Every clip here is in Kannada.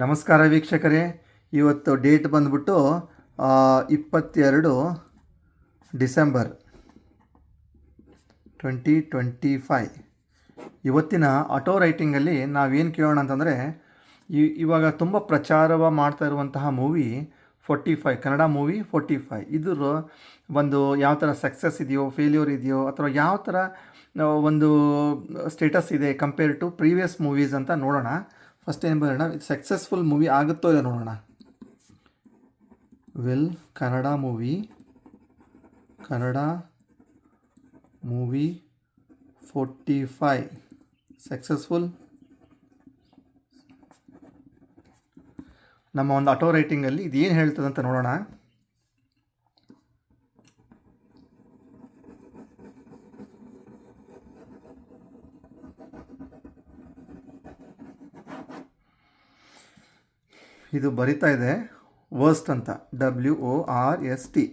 ನಮಸ್ಕಾರ ವೀಕ್ಷಕರೇ. ಇವತ್ತು ಡೇಟ್ ಬಂದ್ಬಿಟ್ಟು ಇಪ್ಪತ್ತೆರಡು ಡಿಸೆಂಬರ್ ಟ್ವೆಂಟಿ ಟ್ವೆಂಟಿ ಫೈ ಇವತ್ತಿನ ಆಟೋ ರೈಟಿಂಗಲ್ಲಿ ನಾವೇನು ಕೇಳೋಣ ಅಂತಂದರೆ ಇವಾಗ ತುಂಬ ಪ್ರಚಾರವ ಮಾಡ್ತಾ ಇರುವಂತಹ movie forty five Kannada movie forty five. ಇದ್ರ ಒಂದು ಯಾವ ಥರ ಸಕ್ಸಸ್ ಇದೆಯೋ ಫೇಲ್ಯೂರ್ ಇದೆಯೋ, ಅಥವಾ ಯಾವ ಥರ ಒಂದು ಸ್ಟೇಟಸ್ ಇದೆ ಕಂಪೇರ್ ಟು ಪ್ರೀವಿಯಸ್ ಮೂವೀಸ್ ಅಂತ ನೋಡೋಣ. ಫಸ್ಟ್ ಏನು ಬರೋಣ ಸಕ್ಸಸ್ಫುಲ್ ಮೂವಿ ಆಗುತ್ತೋ ಇಲ್ಲ ನೋಡೋಣ. Will Kannada movie Kannada movie forty five successful ನಮ್ಮ ಒಂದು ಆಟೋ ರೈಟಿಂಗಲ್ಲಿ ಇದೇನು ಹೇಳ್ತದಂತ ನೋಡೋಣ. ಇದು ಬರಿತಾ ಇದೆ ವರ್ಸ್ಟ್ ಅಂತ W O R S T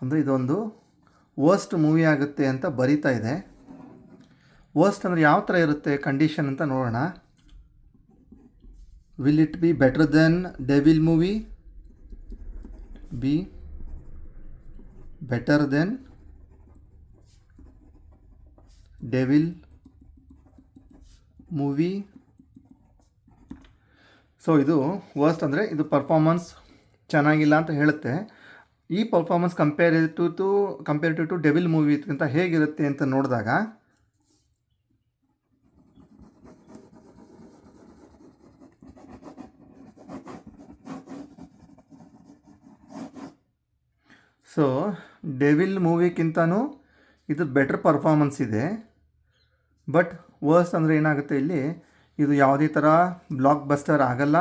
ಅಂದರೆ ಇದೊಂದು ವರ್ಸ್ಟ್ ಮೂವಿ ಆಗುತ್ತೆ ಅಂತ ಬರಿತಾ ಇದೆ. ವರ್ಸ್ಟ್ ಅಂದರೆ ಯಾವ ಥರ ಇರುತ್ತೆ ಕಂಡೀಷನ್ ಅಂತ ನೋಡೋಣ. Will it be better then devil movie be better then devil movie so ಇದು ವರ್ಸ್ಟ್ ಅಂದರೆ ಇದು ಪರ್ಫಾರ್ಮೆನ್ಸ್ ಚೆನ್ನಾಗಿಲ್ಲ ಅಂತ ಹೇಳುತ್ತೆ. ಈ performance compare to to compare to to devil ಮೂವಿಗಿಂತ ಹೇಗಿರುತ್ತೆ ಅಂತ ನೋಡಿದಾಗ ಸೊ ಡೆವಿಲ್ ಮೂವಿಗಿಂತನೂ ಇದು ಬೆಟರ್ ಪರ್ಫಾರ್ಮೆನ್ಸ್ ಇದೆ. ಬಟ್ ವರ್ಸ್ ಅಂದರೆ ಏನಾಗುತ್ತೆ ಇಲ್ಲಿ ಇದು ಯಾವುದೇ ಥರ ಬ್ಲಾಕ್ ಬಸ್ಟರ್ ಆಗಲ್ಲ.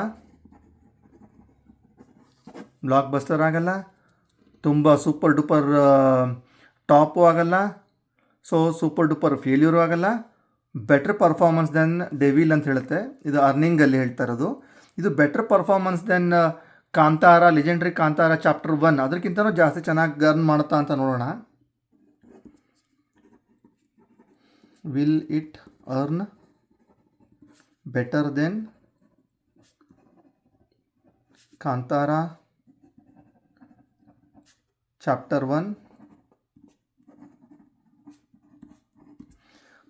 ಬ್ಲಾಕ್ ಬಸ್ಟರ್ ಆಗಲ್ಲ. ತುಂಬ ಸೂಪರ್ ಡೂಪರ್ ಟಾಪು ಆಗಲ್ಲ. ಸೊ ಸೂಪರ್ ಡೂಪರ್ ಫೇಲ್ಯೂರು ಆಗಲ್ಲ. ಬೆಟ್ರ್ ಪರ್ಫಾರ್ಮೆನ್ಸ್ ದೆನ್ ಡೆವಿಲ್ ಅಂತ ಹೇಳುತ್ತೆ. ಇದು ಅರ್ನಿಂಗಲ್ಲಿ ಹೇಳ್ತಾ ಇರೋದು. ಇದು better performance then Kantara legendary Kantara chapter one ಅದಕ್ಕಿಂತನೂ ಜಾಸ್ತಿ ಚೆನ್ನಾಗಿ ಅರ್ನ್ ಮಾಡುತ್ತಾ ಅಂತ ನೋಡೋಣ. Will it earn better then Kantara chapter one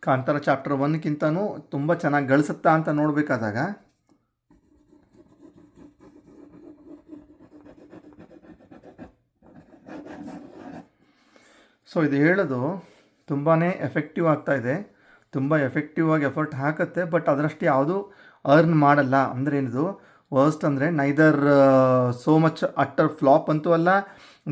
Kantara chapter ಒನ್ಗಿಂತನೂ ತುಂಬ ಚೆನ್ನಾಗಿ ಗಳಿಸುತ್ತಾ ಅಂತ ನೋಡಬೇಕಾದಾಗ ಸೊ ಇದು ಹೇಳೋದು ತುಂಬಾ ಎಫೆಕ್ಟಿವ್ ಆಗ್ತಾ ಇದೆ. ತುಂಬ ಎಫೆಕ್ಟಿವ್ ಆಗಿ ಎಫರ್ಟ್ ಹಾಕುತ್ತೆ ಬಟ್ ಅದರಷ್ಟು ಯಾವುದು ಅರ್ನ್ ಮಾಡಲ್ಲ. ಅಂದರೆ ಏನಿದು? ವರ್ಸ್ಟ್ ಅಂದರೆ neither so much utter flop ಅಂತೂ ಅಲ್ಲ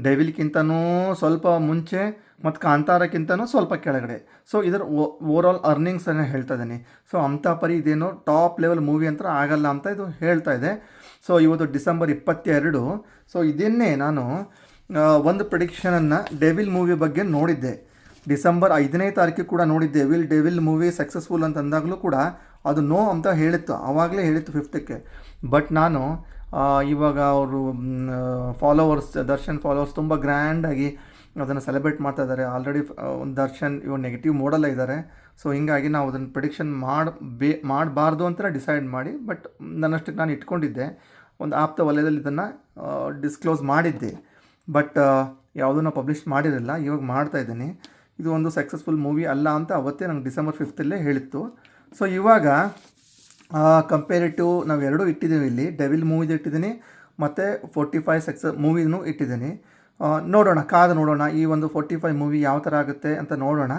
ಡೆವಿಲ್ಗಿಂತನೂ ಸ್ವಲ್ಪ ಮುಂಚೆ ಮತ್ತು ಕಾಂತಾರಕ್ಕಿಂತನೂ ಸ್ವಲ್ಪ ಕೆಳಗಡೆ. ಸೊ ಇದರ ಓವರ್ ಆಲ್ ಅರ್ನಿಂಗ್ಸನ್ನು ಹೇಳ್ತಾ ಇದ್ದೀನಿ. ಸೊ ಅಂಥ ಪರಿ ಇದೇನು ಟಾಪ್ ಲೆವೆಲ್ ಮೂವಿ ಅಂತ ಆಗಲ್ಲ ಅಂತ ಇದು ಹೇಳ್ತಾ ಇದೆ. ಸೊ ಇವತ್ತು ಡಿಸೆಂಬರ್ ಇಪ್ಪತ್ತೆರಡು. ಸೊ ಇದನ್ನೇ ನಾನು ಒಂದು ಪ್ರಿಡಿಕ್ಷನನ್ನು ಡೆವಿಲ್ ಮೂವಿ ಬಗ್ಗೆ ನೋಡಿದ್ದೆ. ಡಿಸೆಂಬರ್ ಐದನೇ ತಾರೀಕಿಗೆ ಕೂಡ ನೋಡಿದ್ದೆ. ವಿಲ್ ಡೆವಿಲ್ ಮೂವಿ ಸಕ್ಸಸ್ಫುಲ್ ಅಂತ ಅಂದಾಗಲೂ ಕೂಡ ಅದು ನೋ ಅಂತ ಹೇಳಿತ್ತು. ಆವಾಗಲೇ ಹೇಳಿತ್ತು ಫಿಫ್ತಕ್ಕೆ. ಬಟ್ ನಾನು ಇವಾಗ ಅವರು ಫಾಲೋವರ್ಸ್ ದರ್ಶನ್ ಫಾಲೋವರ್ಸ್ ತುಂಬ ಗ್ರ್ಯಾಂಡಾಗಿ ಅದನ್ನು ಸೆಲೆಬ್ರೇಟ್ ಮಾಡ್ತಾ ಇದ್ದಾರೆ. ಆಲ್ರೆಡಿ ಒಂದು ದರ್ಶನ್ ಇವಾಗ ನೆಗೆಟಿವ್ ಮೋಡಲ್ಲ ಇದ್ದಾರೆ. ಸೊ ಹೀಗಾಗಿ ನಾವು ಅದನ್ನು ಪ್ರಿಡಿಕ್ಷನ್ ಮಾಡಿ, ಬೇ, ಮಾಡಬಾರ್ದು ಅಂತ ಡಿಸೈಡ್ ಮಾಡಿ, ಬಟ್ ನನ್ನಷ್ಟಕ್ಕೆ ನಾನು ಇಟ್ಕೊಂಡಿದ್ದೆ. ಒಂದು ಆಪ್ತ ವಲಯದಲ್ಲಿ ಇದನ್ನು ಡಿಸ್ಕ್ಲೋಸ್ ಮಾಡಿದ್ದೆ. ಬಟ್ ಯಾವುದೂ ಪಬ್ಲಿಷ್ ಮಾಡಿರಲಿಲ್ಲ. ಇವಾಗ ಮಾಡ್ತಾ ಇದ್ದೀನಿ. ಇದು ಒಂದು ಸಕ್ಸಸ್ಫುಲ್ ಮೂವಿ ಅಲ್ಲ ಅಂತ ಅವತ್ತೇ ನಂಗೆ ಡಿಸೆಂಬರ್ ಫಿಫ್ತಲ್ಲೇ ಹೇಳಿತ್ತು. ಸೊ ಇವಾಗ ಕಂಪೇರಿಟಿವ್ ನಾವು ಎರಡೂ ಇಟ್ಟಿದ್ದೀವಿ ಇಲ್ಲಿ. ಡೆವಿಲ್ ಮೂವಿದು ಇಟ್ಟಿದ್ದೀನಿ ಮತ್ತು ಫೋರ್ಟಿ ಫೈವ್ ಸಕ್ಸಸ್ ಮೂವಿನೂ ಇಟ್ಟಿದ್ದೀನಿ ನೋಡೋಣ, ಕಾದು ನೋಡೋಣ, ಈ ಒಂದು ಫೋರ್ಟಿ ಫೈವ್ ಮೂವಿ ಯಾವ ಥರ ಆಗುತ್ತೆ ಅಂತ ನೋಡೋಣ.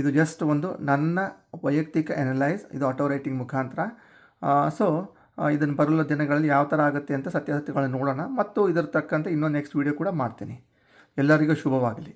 ಇದು ಜಸ್ಟ್ ಒಂದು ನನ್ನ ವೈಯಕ್ತಿಕ ಎನಲೈಸ್ ಇದು ಆಟೋ ರೈಟಿಂಗ್ ಮುಖಾಂತರ. ಸೊ ಇದನ್ನು ಬರಲು ದಿನಗಳಲ್ಲಿ ಯಾವ ಥರ ಆಗುತ್ತೆ ಅಂತ ಸತ್ಯಾಸತ್ಯಗಳನ್ನು ನೋಡೋಣ. ಮತ್ತು ಇದರ ತಕ್ಕಂತೆ ಇನ್ನೊಂದು ನೆಕ್ಸ್ಟ್ ವೀಡಿಯೋ ಕೂಡ ಮಾಡ್ತೀನಿ. ಎಲ್ಲರಿಗೂ ಶುಭವಾಗಲಿ.